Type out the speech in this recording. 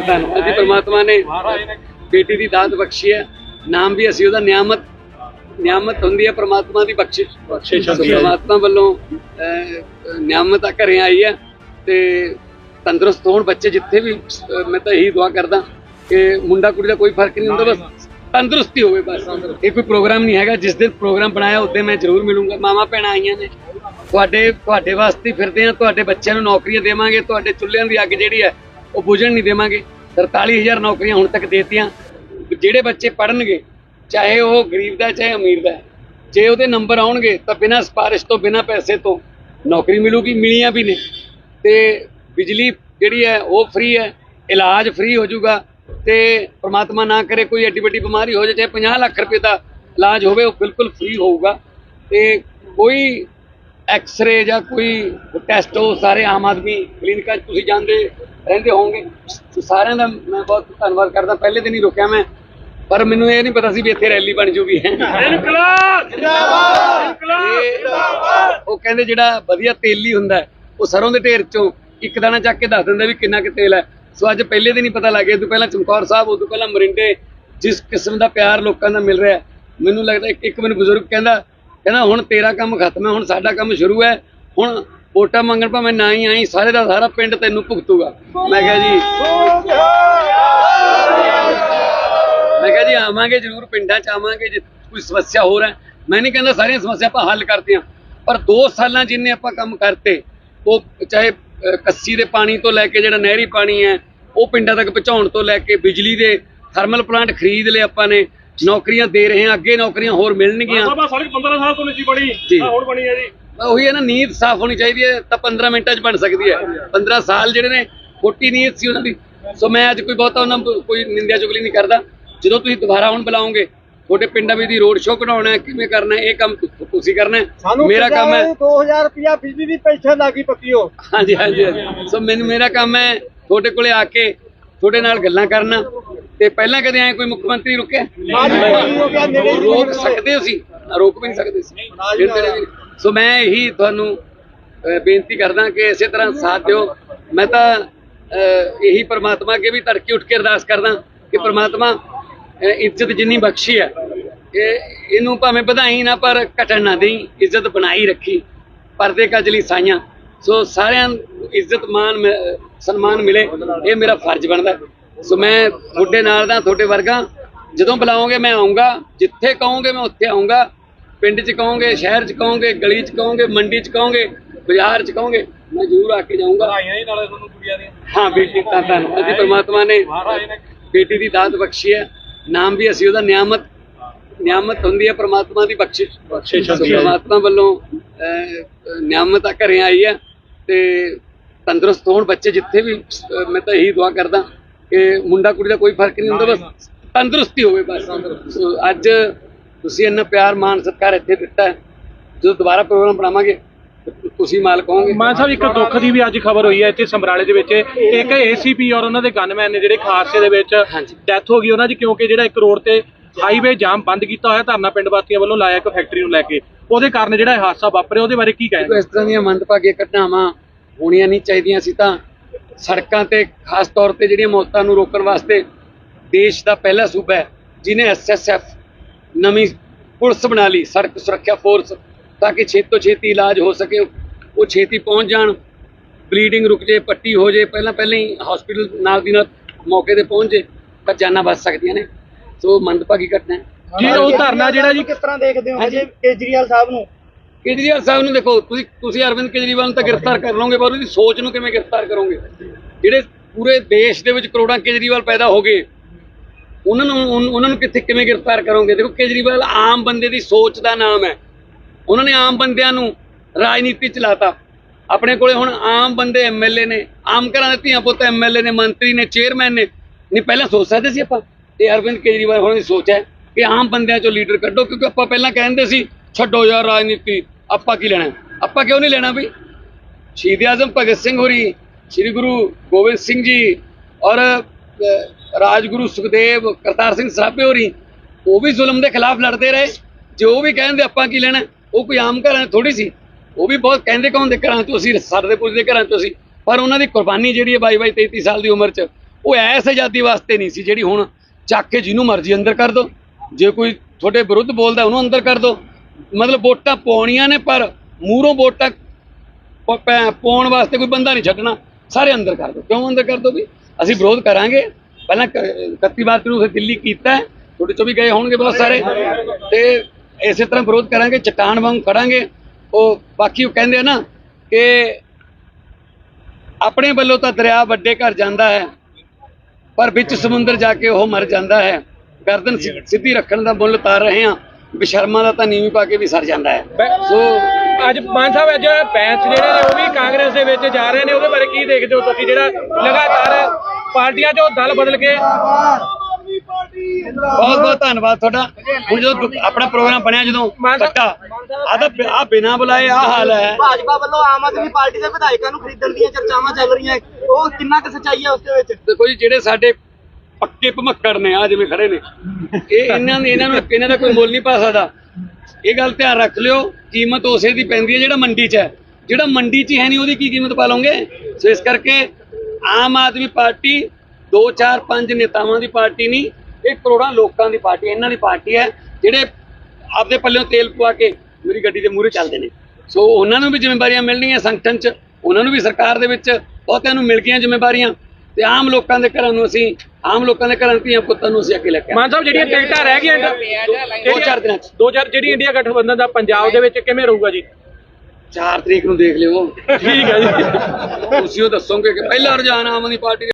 ਤਾਂ ਧੰਨਵਾਦ ਜੀ ਪ੍ਰਮਾਤਮਾ ਨੇ ਬੇਟੀ ਦੀ ਦਾਤ ਬਖਸ਼ੀ ਹੈ। ਨਾਮ ਵੀ ਅਸੀਂ ਉਹਦਾ ਨਿਆਮਤ ਨਿਆਮਤ ਹੁੰਦੀ ਹੈ ਪ੍ਰਮਾਤਮਾ ਦੀ ਬਖਸ਼ਿਸ਼ ਬਖਸ਼ਿਸ਼ ਹੁੰਦੀ ਹੈ। ਪ੍ਰਮਾਤਮਾ ਵੱਲੋਂ ਨਿਆਮਤ ਆ ਘਰੇ ਆਈ ਹੈ ਤੇ ਤੰਦਰੁਸਤ ਹੋਣ ਬੱਚੇ ਜਿੱਥੇ ਵੀ ਮੈਂ ਤਾਂ ਇਹੀ ਦੁਆ ਕਰਦਾ ਕਿ ਮੁੰਡਾ ਕੁੜੀ ਦਾ ਕੋਈ ਫ਼ਰਕ ਨਹੀਂ ਹੁੰਦਾ ਬਸ ਤੰਦਰੁਸਤੀ ਹੋਵੇ ਬਸ। ਇਹ ਕੋਈ ਪ੍ਰੋਗਰਾਮ ਨਹੀਂ ਹੈਗਾ। ਜਿਸ ਦਿਨ ਪ੍ਰੋਗਰਾਮ ਬਣਾਇਆ ਉਸ ਦਿਨ ਮੈਂ ਜ਼ਰੂਰ ਮਿਲੂੰਗਾ। ਮਾਮਾ ਭੈਣਾਂ ਆਈਆਂ ਨੇ। ਤੁਹਾਡੇ ਤੁਹਾਡੇ ਵਾਸਤੇ ਫਿਰਦੇ ਆ ਤੁਹਾਡੇ ਬੱਚਿਆਂ ਨੂੰ ਨੌਕਰੀਆਂ ਦੇਵਾਂਗੇ। ਤੁਹਾਡੇ ਚੁੱਲ੍ਹਿਆਂ ਦੀ ਅੱਗ ਜਿਹੜੀ ਹੈ ਉਹ ਬੁਝਣ ਨਹੀਂ ਦੇਵਾਂਗੇ। 43000 ਨੌਕਰੀਆਂ ਹੁਣ ਤੱਕ ਦੇਤੀਆਂ। ਜਿਹੜੇ ਬੱਚੇ ਪੜਨਗੇ ਚਾਹੇ ਉਹ ਗਰੀਬ ਦਾ ਚਾਹੇ ਅਮੀਰ ਦਾ ਜੇ ਉਹਦੇ ਨੰਬਰ ਆਉਣਗੇ ਤਾਂ ਬਿਨਾਂ ਸਪਾਰਿਸ਼ ਤੋਂ, ਬਿਨਾਂ ਪੈਸੇ ਤੋਂ ਨੌਕਰੀ ਮਿਲੂਗੀ, ਮਿਲੀਆਂ ਵੀ ਨੇ। ਤੇ ਬਿਜਲੀ ਜਿਹੜੀ ਹੈ, ਉਹ ਫ੍ਰੀ ਹੈ, ਇਲਾਜ ਫ੍ਰੀ ਹੋ ਜਾਊਗਾ ਤੇ ਪ੍ਰਮਾਤਮਾ ਨਾ ਕਰੇ ਕੋਈ ਐਡੀ ਵੱਡੀ ਬਿਮਾਰੀ ਹੋ ਜਾਏ, ਚਾਹੇ 50 ਲੱਖ ਰੁਪਏ ਦਾ ਇਲਾਜ ਹੋਵੇ, ਉਹ ਬਿਲਕੁਲ ਫ੍ਰੀ ਹੋਊਗਾ। ਤੇ ਕੋਈ ਐਕਸ-ਰੇ ਜਾਂ ਕੋਈ ਟੈਸਟ ਉਹ ਸਾਰੇ ਆਮ ਆਦਮੀ ਕਲੀਨਿਕਾਂ 'ਚ ਤੁਸੀਂ ਜਾਂਦੇ ਰਹਿੰਦੇ ਹੋਵੋਗੇ। ਸਾਰਿਆਂ ਦਾ ਮੈਂ ਬਹੁਤ ਧੰਨਵਾਦ ਕਰਦਾ। ਪਹਿਲੇ ਦਿਨ ਹੀ ਰੁਕਿਆ ਮੈਂ। ਪਰ ਮੈਨੂੰ ਇਹ ਨਹੀਂ ਪਤਾ ਸੀ ਵੀ ਇੱਥੇ ਰੈਲੀ ਬਣ ਜੂਗੀ। ਇਨਕਲਾਬ! ਜਿੰਦਾਬਾਦ ਉਹ ਕਹਿੰਦੇ ਜਿਹੜਾ ਵਧੀਆ ਤੇਲੀ ਹੁੰਦਾ ਉਹ ਸਰੋਂ ਦੇ ਢੇਰ ਚੋਂ ਇੱਕ ਦਾਣਾ ਚੱਕ ਕੇ ਦੱਸ ਦਿੰਦਾ ਵੀ ਕਿੰਨਾ ਕੁ ਤੇਲ ਹੈ। ਸੋ ਅੱਜ ਪਹਿਲੇ ਦਿਨ ਹੀ ਪਤਾ ਲੱਗ ਗਿਆ। ਤੋਂ ਪਹਿਲਾਂ ਚਮਕੌਰ ਸਾਹਿਬ ਉਦੋਂ ਪਹਿਲਾਂ ਮਰਿੰਡੇ ਜਿਸ ਕਿਸਮ ਦਾ ਪਿਆਰ ਲੋਕਾਂ ਦਾ ਮਿਲ ਰਿਹਾ ਮੈਨੂੰ ਲੱਗਦਾ ਇੱਕ ਇੱਕ ਮੈਨੂੰ ਬਜ਼ੁਰਗ ਕਹਿੰਦਾ ਕਹਿੰਦਾ ਹੁਣ ਤੇਰਾ ਕੰਮ ਖਤਮ ਹੈ, ਹੁਣ ਸਾਡਾ ਕੰਮ ਸ਼ੁਰੂ ਹੈ। ਹੁਣ ਵੋਟਾਂ ਮੰਗਣ ਭਾਵੇਂ ਨਾ ਹੀ ਆਈ, ਸਾਰੇ ਦਾ ਸਾਰਾ ਪਿੰਡ ਤੈਨੂੰ ਭੁਗਤੂਗਾ। ਮੈਂ ਕਿਹਾ ਜੀ, ਮੈਂ ਕਿਹਾ ਜੀ ਆਵਾਂਗੇ ਜ਼ਰੂਰ, ਪਿੰਡਾਂ ਚ ਆਵਾਂਗੇ, ਜੇ ਕੋਈ ਸਮੱਸਿਆ ਹੋਰ ਹੈ। ਮੈਂ ਨਹੀਂ ਕਹਿੰਦਾ ਸਾਰੀਆਂ ਸਮੱਸਿਆ ਆਪਾਂ ਹੱਲ ਕਰਦੇ ਪਰ 2 ਸਾਲਾਂ ਜਿੰਨੇ ਆਪਾਂ ਕੰਮ ਕਰਤੇ, ਉਹ ਚਾਹੇ ਕੱਸੀ ਦੇ ਪਾਣੀ ਤੋਂ ਲੈ ਕੇ ਜਿਹੜਾ ਨਹਿਰੀ ਪਾਣੀ ਹੈ, ਉਹ ਪਿੰਡਾਂ ਤੱਕ ਪਹੁੰਚਾਉਣ ਤੋਂ ਲੈ ਕੇ ਬਿਜਲੀ ਦੇ, ਥਰਮਲ ਪਲਾਂਟ ਖਰੀਦ ਲਏ ਆਪਾਂ ਨੇ ਨੌਕਰੀਆਂ ਦੇ ਰਹੇ ਹਾਂ ਅੱਗੇ ਨੌਕਰੀਆਂ ਹੋਰ ਮਿਲਣਗੀਆਂ। ਬਾਬਾ ਸੜਕ 15 ਸਾਲ ਤੋਂ ਨਹੀਂ ਸੀ ਬਣੀ ਹੁਣ ਬਣੀ ਹੈ ਜੀ। ਉਹੀ ਹੈ ਨਾ ਨੀਂਦ ਸਾਫ਼ ਹੋਣੀ ਚਾਹੀਦੀ ਹੈ ਤਾਂ 15 ਮਿੰਟਾਂ 'ਚ ਬਣ ਸਕਦੀ ਹੈ। 15 ਸਾਲ ਜਿਹੜੇ ਨੇ ਖੋਟੀ ਨੀਂਦ ਸੀ ਉਹਨਾਂ ਦੀ। ਸੋ ਮੈਂ ਅੱਜ ਕੋਈ ਬਹੁਤਾ ਉਹਨਾਂ ਕੋਈ ਨਿੰਦਿਆ ਚੁਗਲੀ ਨਹੀਂ ਕਰਦਾ। ਜਦੋਂ ਤੁਸੀਂ ਦੁਬਾਰਾ ਹੁਣ ਬੁਲਾਓਗੇ ਤੁਹਾਡੇ ਪਿੰਡਾਂ ਵਿੱਚ ਦੀ ਰੋਡ ਸ਼ੋਅ ਕਢਾਉਣਾ ਹੈ ਕਿਵੇਂ ਕਰਨਾ ਇਹ ਕੰਮ ਤੁਸੀਂ ਕਰਨਾ ਹੈ। ਮੇਰਾ ਕੰਮ ਹੈ 2000 ਰੁਪਿਆ ਬਿਜਲੀ ਦੀ ਪੈਨਸ਼ਨ ਲੱਗੀ ਪੱਕੀ ਹੋ ਹਾਂਜੀ ਹਾਂਜੀ ਹਾਂਜੀ। ਸੋ ਮੈਨੂੰ ਮੇਰਾ ਕੰਮ ਹੈ ਤੁਹਾਡੇ ਕੋਲੇ ਆ ਕੇ ਤੁਹਾਡੇ ਨਾਲ ਗੱਲਾਂ ਕਰਨਾ। ਤੇ ਪਹਿਲਾਂ ਕਦੇ ਐ ਕੋਈ ਮੁੱਖ ਮੰਤਰੀ ਰੁਕਿਆ? ਰੋਕ ਸਕਦੇ ਸੀ ਰੋਕ ਵੀ ਨਹੀਂ ਸਕਦੇ ਸੀ ਸੋ ਮੈਂ ਇਹੀ ਤੁਹਾਨੂੰ ਬੇਨਤੀ ਕਰਦਾ ਕਿ ਇਸੇ ਤਰ੍ਹਾਂ ਸਾਥ ਦਿਓ। ਮੈਂ ਤਾਂ ਇਹੀ ਪ੍ਰਮਾਤਮਾ ਅੱਗੇ ਵੀ ਤੜਕੇ ਉੱਠ ਕੇ ਅਰਦਾਸ ਕਰਦਾ ਕਿ ਪ੍ਰਮਾਤਮਾ ਇੱਜ਼ਤ ਜਿੰਨੀ ਬਖਸ਼ੀ ਹੈ, ਇਹ, ਇਹਨੂੰ ਭਾਵੇਂ ਵਧਾਈ ਨਾ, ਪਰ ਘਟਣ ਨਾ ਦੇਈ, ਇੱਜ਼ਤ ਬਣਾਈ ਰੱਖੀ। ਪਰਦੇ ਕਜਲੀ ਸਾਈਆਂ। ਸੋ ਸਾਰਿਆਂ ਨੂੰ ਇੱਜ਼ਤ ਮਾਨ ਮਿ- ਸਨਮਾਨ ਮਿਲੇ। ਇਹ ਮੇਰਾ ਫਰਜ਼ ਬਣਦਾ। ਸੋ ਮੈਂ ਤੁਹਾਡੇ ਨਾਲ ਦਾ ਤੁਹਾਡੇ ਵਰਗਾ। ਜਦੋਂ ਬੁਲਾਓਗੇ ਮੈਂ ਆਉਂਗਾ। ਜਿੱਥੇ ਕਹੋਗੇ ਮੈਂ ਉੱਥੇ ਆਉਂਗਾ। ਪਿੰਡ 'ਚ ਕਹੋਗੇ ਸ਼ਹਿਰ 'ਚ ਕਹੋਗੇ ਗਲੀ 'ਚ ਕਹੋਗੇ ਮੰਡੀ 'ਚ ਕਹੋਗੇ ਬਾਜ਼ਾਰ 'ਚ ਕਹੋਗੇ ਮੈਂ ਜ਼ਰੂਰ ਆ ਕੇ ਜਾਊਂਗਾ। ਹੀ ਬੇਟੀ ਤਾਂ ਧੰਨਵਾਦ ਜੀ ਪ੍ਰਮਾਤਮਾ ਨੇ ਬੇਟੀ ਦੀ ਦਾਤ ਬਖਸ਼ੀ ਹੈ। ਨਾਮ ਵੀ ਅਸੀਂ ਉਹਦਾ ਨਿਆਮਤ ਨਿਆਮਤ ਹੁੰਦੀ ਹੈ ਪ੍ਰਮਾਤਮਾ ਦੀ ਬਖਸ਼ਿਸ਼ ਬਖਸ਼ਿਸ਼ ਹੁੰਦੀ ਹੈ। ਪ੍ਰਮਾਤਮਾ ਵੱਲੋਂ ਨਿਆਮਤ ਆ ਘਰੇ ਆਈ ਹੈ ਤੇ ਤੰਦਰੁਸਤ ਹੋਣ ਬੱਚੇ ਜਿੱਥੇ ਵੀ ਮੈਂ ਤਾਂ ਇਹੀ ਦੁਆ ਕਰਦਾ। ਕਿ ਮੁੰਡਾ ਕੁੜੀ ਦਾ ਕੋਈ ਫ਼ਰਕ ਨਹੀਂ ਹੁੰਦਾ ਬਸ ਤੰਦਰੁਸਤੀ ਹੋਵੇ ਬਸ। ਅੱਜ ਤੁਸੀਂ ਇੰਨਾ ਪਿਆਰ ਮਾਨ ਸਤਿਕਾਰ ਇੱਥੇ ਦਿੱਤਾ ਜਦੋਂ ਦੁਬਾਰਾ ਪ੍ਰੋਗਰਾਮ ਬਣਾਵਾਂਗੇ ਤੁਸੀਂ ਮਾਲਕ ਹੋਵੋਗੇ। ਮਾਨ ਸਾਹਿਬ ਇੱਕ ਦੁੱਖ ਦੀ ਵੀ ਅੱਜ ਖਬਰ ਹੋਈ ਹੈ ਇੱਥੇ ਸਮਰਾਲੇ ਦੇ ਵਿੱਚ। ਇੱਕ ਏਸੀਪੀ ਔਰ ਉਹਨਾਂ ਦੇ ਗਨਮੈਨ ਨੇ ਜਿਹੜੇ ਖਾਰਸੇ ਦੇ ਵਿੱਚ। ਡੈਥ ਹੋ ਗਈ ਉਹਨਾਂ ਦੀ ਕਿਉਂਕਿ ਜਿਹੜਾ ਇੱਕ ਰੋਡ ਤੇ ਹਾਈਵੇ ਜਾਮ ਬੰਦ ਕੀਤਾ ਹੋਇਆ ਧਰਨਾ ਪਿੰਡ ਵਾਸੀਆਂ ਵੱਲੋਂ ਲਾਇਆ ਇੱਕ ਫੈਕਟਰੀ ਨੂੰ ਲੈ ਕੇ। ਉਹਦੇ ਕਾਰਨ ਜਿਹੜਾ ਹਾਦਸਾ ਵਾਪਰਿਆ ਉਹਦੇ ਬਾਰੇ ਕੀ ਕਹਿਣਾ? ਇਸ ਤਰ੍ਹਾਂ ਦੀਆਂ ਮੰਦਭਾਗੀਆਂ ਘਟਨਾਵਾਂ ਹੋਣੀਆਂ ਨਹੀਂ ਚਾਹੀਦੀਆਂ ਸੀ ਤਾਂ ਸੜਕਾਂ ਤੇ ਖਾਸ ਤੌਰ ਤੇ ਜਿਹੜੀਆਂ ਮੌਤਾਂ ਨੂੰ ਰੋਕਣ ਵਾਸਤੇ ਦੇਸ਼ ਦਾ ਪਹਿਲਾ ਸੂਬਾ ਹੈ ਜਿਨੇ ਐਸਐਸਐਫ ਨਵੀਂ ਪੁਲਿਸ ਬਣਾ ਲਈ ਸੜਕ ਸੁਰੱਖਿਆ ਫੋਰਸ ਤਾਂ ਕਿ ਛੇਤੀ ਤੋਂ ਛੇਤੀ ਇਲਾਜ ਹੋ ਸਕੇ ਉਹ ਛੇਤੀ ਪਹੁੰਚ ਜਾਣ ਬਲੀਡਿੰਗ ਰੁਕ ਜੇ ਪੱਟੀ ਹੋ ਜੇ ਪਹਿਲਾਂ ਪਹਿਲਾਂ ਹੀ ਹਸਪੀਟਲ ਨਾਲ ਦੀ ਨਾਲ ਮੌਕੇ ਤੇ ਪਹੁੰਚ ਜੇ ਤਾਂ ਜਾਨਾਂ ਬਚ ਸਕਦੀਆਂ ਨੇ। ਸੋ ਮੰਦਭਾਗੀ ਘਟਨਾ ਹੈ। ਜੀ ਉਹ ਧਰਨਾ ਜਿਹੜਾ ਜੀ? ਕਿਸ ਤਰ੍ਹਾਂ ਦੇਖਦੇ ਹੋ? ਹਾਂਜੀ। ਜੇ ਕੇਜਰੀਵਾਲ ਸਾਹਿਬ ਨੂੰ ਕੇਜਰੀਵਾਲ ਸਾਹਿਬ ਨੂੰ ਦੇਖੋ, ਤੁਸੀਂ ਤੁਸੀਂ ਅਰਵਿੰਦ ਕੇਜਰੀਵਾਲ ਨੂੰ ਤਾਂ ਗ੍ਰਿਫਤਾਰ ਕਰ ਲਓਗੇ, ਪਰ ਉਹਦੀ ਸੋਚ ਨੂੰ ਕਿਵੇਂ ਗ੍ਰਿਫਤਾਰ ਕਰੋਗੇ? ਜਿਹੜੇ ਪੂਰੇ ਦੇਸ਼ ਦੇ ਵਿੱਚ ਕਰੋੜਾਂ ਕੇਜਰੀਵਾਲ ਪੈਦਾ ਹੋ ਗਏ, ਉਹਨਾਂ ਨੂੰ ਉਹਨਾਂ ਨੂੰ ਕਿੱਥੇ ਕਿਵੇਂ ਗ੍ਰਿਫਤਾਰ ਕਰੋਗੇ? ਦੇਖੋ, ਕੇਜਰੀਵਾਲ ਆਮ ਬੰਦੇ ਦੀ ਸੋਚ ਦਾ ਨਾਮ ਹੈ। ਉਹਨਾਂ ਨੇ ਆਮ ਬੰਦਿਆਂ ਨੂੰ ਰਾਜਨੀਤੀ ਚ ਲਾਤਾ। ਆਪਣੇ ਕੋਲੇ ਹੁਣ ਆਮ ਬੰਦੇ ਐਮਐਲਏ ਨੇ, ਆਮ ਘਰਾਂ ਦੇ ਧੀਆਂ ਪੁੱਤ ਐਮਐਲਏ ਨੇ, ਮੰਤਰੀ ਨੇ, ਚੇਅਰਮੈਨ ਨੇ, ਨਹੀਂ, ਪਹਿਲਾਂ ਸੋਚ ਸਕਦੇ ਸੀ ਆਪਾਂ? ਇਹ ਅਰਵਿੰਦ ਕੇਜਰੀਵਾਲ ਹੋਣਾ ਦੀ ਸੋਚ ਹੈ ਕਿ ਆਮ ਬੰਦਿਆਂ ਚੋਂ ਲੀਡਰ ਕੱਢੋ, ਕਿਉਂਕਿ ਆਪਾਂ ਪਹਿਲਾਂ ਕਹਿੰਦੇ ਸੀ ਛੱਡੋ ਯਾਰ ਰਾਜਨੀਤੀ, ਆਪਾਂ ਕੀ ਲੈਣਾ? ਆਪਾਂ ਕਿਉਂ ਨਹੀਂ ਲੈਣਾ ਵੀ? ਸ਼ਹੀਦ ਆਜ਼ਮ ਭਗਤ ਸਿੰਘ ਹੋਰੀ, ਸ੍ਰੀ ਗੁਰੂ ਗੋਬਿੰਦ ਸਿੰਘ ਜੀ ਔਰ ਰਾਜਗੁਰੂ ਸੁਖਦੇਵ ਕਰਤਾਰ ਸਿੰਘ ਸਰਾਭੇ ਹੋਰੀ, ਉਹ ਵੀ ਜ਼ੁਲਮ ਦੇ ਖਿਲਾਫ ਲੜਦੇ ਰਹੇ। ਜੇ ਉਹ ਵੀ ਕਹਿੰਦੇ ਆਪਾਂ ਕੀ ਲੈਣਾ, ਉਹ ਕੋਈ ਆਮ ਘਰਾਂ ਥੋੜੀ ਸੀ। ਉਹ ਵੀ ਬਹੁਤ ਕਹਿੰਦੇ ਕੌਣ ਦੇ ਘਰਾਂ ਤੋਂ ਅਸੀਂ ਸਰਦੇ ਪੁੱਜਦੇ ਘਰਾਂ ਤੋਂ ਸੀ ਪਰ ਉਹਨਾਂ ਦੀ ਕੁਰਬਾਨੀ ਜਿਹੜੀ ਹੈ 22 22 23 ਸਾਲ ਦੀ ਉਮਰ 'ਚ, ਉਹ ਐਸ ਆਜ਼ਾਦੀ ਵਾਸਤੇ ਨਹੀਂ ਸੀ ਜਿਹੜੀ ਹੁਣ ਚੱਕ ਕੇ ਜਿਹਨੂੰ ਮਰਜ਼ੀ ਅੰਦਰ ਕਰ ਦੋ। ਜੇ ਕੋਈ ਤੁਹਾਡੇ ਵਿਰੁੱਧ ਬੋਲਦਾ, ਉਹਨੂੰ ਅੰਦਰ ਕਰ ਦੋ। ਮਤਲਬ ਵੋਟਾਂ ਪਾਉਣੀਆਂ ਨੇ ਪਰ ਮੂਹਰੋਂ ਵੋਟਾਂ ਪੈ- ਪਾਉਣ ਵਾਸਤੇ ਕੋਈ ਬੰਦਾ ਨਹੀਂ ਛੱਡਣਾ। ਸਾਰੇ ਅੰਦਰ ਕਰ ਦੋ। ਕਿਉਂ ਅੰਦਰ ਕਰ ਦੋ ਵੀ? ਅਸੀਂ ਵਿਰੋਧ ਕਰਾਂਗੇ। ਪਹਿਲਾਂ ਕ- 31 ਮਾਰਚ ਨੂੰ ਅਸੀਂ ਦਿੱਲੀ ਕੀਤਾ ਹੈ, ਤੁਹਾਡੇ ਚੋਂ ਵੀ ਗਏ ਹੋਣਗੇ ਬਹੁਤ ਸਾਰੇ। ਤੇ ਇਸੇ ਤਰ੍ਹਾਂ ਵਿਰੋਧ ਕਰਾਂਗੇ। ਚਟਾਨ ਵਾਂਗ ਖੜਾਂਗੇ। ਉਹ ਬਾਕੀ ਉਹ ਕਹਿੰਦੇ ਆ ਨਾ ਕਿ ਆਪਣੇ ਵੱਲੋਂ ਤਾਂ ਦਰਿਆ ਵੱਡੇ ਘਰ ਜਾਂਦਾ ਹੈ ਪਰ ਵਿੱਚ ਸਮੁੰਦਰ ਜਾ ਕੇ ਉਹ ਮਰ ਜਾਂਦਾ ਹੈ। ਗਰਦਨ ਸਿੱਧੀ ਰੱਖਣ ਦਾ ਮੁੱਲ ਤਾਰ ਰਹੇ ਹਾਂ। ਬਸ਼ਰਮਾ ਦਾ ਤਾਂ ਨੀਵੀਂ ਪਾ ਕੇ ਵੀ ਸਰ ਜਾਂਦਾ ਹੈ। ਸੋ ਅੱਜ ਮਾਨ ਸਾਹਿਬ ਅੱਜ ਬੈਂਚ ਜਿਹੜੇ ਨੇ ਉਹ ਵੀ ਕਾਂਗਰਸ ਦੇ ਵਿੱਚ ਜਾ ਰਹੇ ਨੇ। ਉਹਦੇ ਬਾਰੇ ਕੀ ਦੇਖਦੇ ਹੋ ਤੁਸੀਂ? ਜਿਹੜਾ ਲਗਾਤਾਰ ਪਾਰਟੀਆਂ 'ਚੋਂ ਦਲ ਬਦਲ ਕੇ ਬਹੁਤ ਬਹੁਤ ਧੰਨਵਾਦ ਤੁਹਾਡਾ। ਹੁਣ ਜਦੋਂ ਆਪਣਾ ਪ੍ਰੋਗਰਾਮ ਬਣਿਆ ਜਦੋਂ ਕੱਟਾ ਆ ਤਾਂ ਆ ਬਿਨਾ ਬੁਲਾਏ ਆ ਹਾਲ ਹੈ। ਭਾਜਪਾ ਵੱਲੋਂ ਆਮ ਆਦਮੀ ਪਾਰਟੀ ਦੇ ਵਿਧਾਇਕਾਂ ਨੂੰ ਖਰੀਦਣ ਦੀਆਂ ਚਰਚਾਵਾਂ ਚੱਲ ਰਹੀਆਂ। ਉਹ ਕਿੰਨਾ ਕੁ ਸੱਚਾਈ ਹੈ ਉਸ ਦੇ ਵਿੱਚ? ਦੇਖੋ ਜੀ ਜਿਹੜੇ ਸਾਡੇ ਪੱਕੇ ਭਮੱਕੜ ਨੇ ਆ ਜਿਵੇਂ ਖੜੇ ਨੇ। ਇਹ ਇਹਨਾਂ ਨੇ ਇਹਨਾਂ ਨੂੰ ਇਹਨਾਂ ਦਾ ਕੋਈ ਮੁੱਲ ਨਹੀਂ ਪਾ ਸਕਦਾ। ਇਹ ਗੱਲ ਧਿਆਨ ਰੱਖ ਲਿਓ, ਕੀਮਤ ਉਸੇ ਦੀ ਪੈਂਦੀ ਹੈ ਜਿਹੜਾ ਮੰਡੀ 'ਚ ਹੈ। ਜਿਹੜਾ ਮੰਡੀ 'ਚ ਹੈ ਨਹੀਂ, ਉਹਦੀ ਕੀ ਕੀਮਤ ਪਾ ਲਓਗੇ? ਸੋ ਇਸ ਕਰਕੇ ਆਮ ਆਦਮੀ ਪਾਰਟੀ 2 4 5 ਨੇਤਾਵਾਂ ਦੀ ਪਾਰਟੀ ਨਹੀਂ, ਇਹ ਕਰੋੜਾਂ ਲੋਕਾਂ ਦੀ ਪਾਰਟੀ ਇਹਨਾਂ ਦੀ ਪਾਰਟੀ ਹੈ, ਜਿਹੜੇ ਆਪਦੇ ਪੱਲਿਓਂ ਤੇਲ ਪਵਾ ਕੇ ਮੇਰੀ ਗੱਡੀ ਦੇ ਮੂਹਰੇ ਚੱਲਦੇ ਨੇ। ਸੋ ਉਹਨਾਂ ਨੂੰ ਵੀ ਜ਼ਿੰਮੇਵਾਰੀਆਂ ਮਿਲਣਗੀਆਂ ਸੰਗਠਨ 'ਚ, ਉਹਨਾਂ ਨੂੰ ਵੀ ਸਰਕਾਰ ਦੇ ਵਿੱਚ ਬਹੁਤਿਆਂ ਨੂੰ ਮਿਲ ਗਈਆਂ ਜ਼ਿੰਮੇਵਾਰੀਆਂ। ਤੇ ਆਮ ਲੋਕਾਂ ਦੇ ਘਰਾਂ ਨੂੰ ਅਸੀਂ ਆਮ ਲੋਕਾਂ ਦੇ ਘਰਾਂ ਦੀਆਂ ਪੁੱਤਾਂ ਨੂੰ ਅਸੀਂ ਅੱਗੇ ਲੈ ਕੇ ਮਾਨ ਸਾਹਿਬ ਜਿਹੜੀਆਂ ਟਿਕਟਾਂ ਰਹਿ ਗਈਆਂ ਦੋ ਚਾਰ ਦਿਨਾਂ 'ਚ। ਦੋ ਚਾਰ ਜਿਹੜੀ ਇੰਡੀਆ ਗਠਬੰਧਨ ਦਾ ਪੰਜਾਬ ਦੇ ਵਿੱਚ ਕਿਵੇਂ ਰਹੂਗਾ ਜੀ? 4 ਤਰੀਕ ਨੂੰ ਦੇਖ ਲਿਓ। ਠੀਕ ਹੈ ਜੀ। ਤੁਸੀਂ ਉਹ ਦੱਸੋਗੇ ਕਿ ਪਹਿਲਾ ਰੁਝਾਨ ਆਮ ਆਦਮੀ ਪਾਰਟੀ